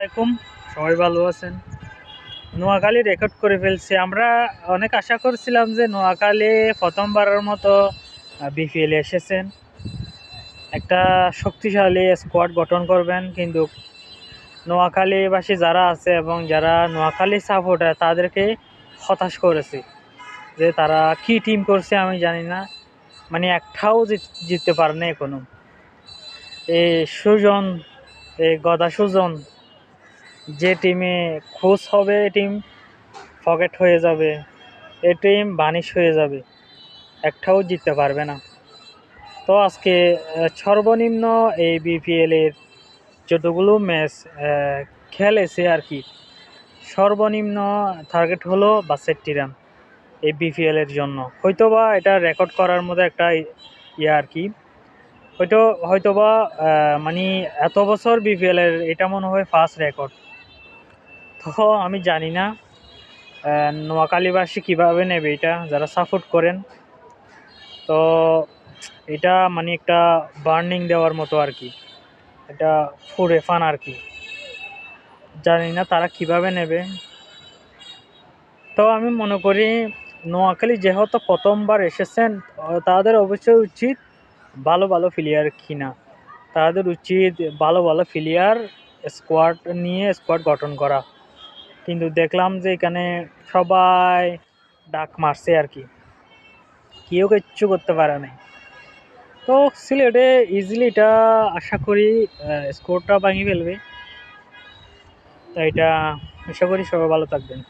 আলাইকুম, সবাই ভালো আছেন? নোয়াখালী রেকর্ড করে ফেলছে। আমরা অনেক আশা করছিলাম যে নোয়াখালী প্রথমবারের মতো বিপিএল এসেছেন। একটা শক্তিশালী স্কোয়াড গঠন করবেন, কিন্তু নোয়াখালীবাসী যারা আছে এবং যারা নোয়াখালী সাপোর্টার তাদেরকে হতাশ করেছে যে তারা কি টিম করছে আমি জানি না। মানে একটাও জিত- জিততে পারে না এখনও। এই সুজন, এই গদা সুজন যে টিমে খুশ হবে টিম ফকেট হয়ে যাবে। এ টিম বানিশ হয়ে যাবে। একটাও জিততে পারবে না। তো আজকে সর্বনিম্ন এই বিপিএল এর যতগুলো ম্যাচ খেলেছে আর কি, সর্বনিম্ন টার্গেট হলো বাষট্টি রান এই বিপিএল এর জন্য। হয়তোবা এটা রেকর্ড করার মতো একটা ইয়ে আর কি। হয়তো, হয়তোবা মানে এত বছর বিপিএল এর, এটা মনে হয় ফার্স্ট রেকর্ড তো আমি জানি না। নোয়াখালীবাসী কীভাবে নেবে এটা, যারা সাপোর্ট করেন। তো এটা মানে একটা বার্নিং দেওয়ার মতো আর কি। এটা ফুরে ফান আর কি। জানি না তারা কীভাবে নেবে। তো আমি মনে করি নোয়াখালী যেহেতু প্রথমবার এসেছেন তাদের অবশ্যই উচিত ভালো ভালো প্লেয়ার কিনা। তাদের উচিত ভালো ভালো প্লেয়ার স্কোয়াড নিয়ে স্কোয়াড গঠন করা। কিন্তু দেখলাম যে এখানে সবাই ডাক মারছে আর কি। কেউ কিচ্ছু করতে পারে নাই। তো সিলেটে ইজিলি এটা আশা করি স্কোরটা ভাঙিয়ে ফেলবে। তো এটা আশা করি সবাই ভালো থাকবেন।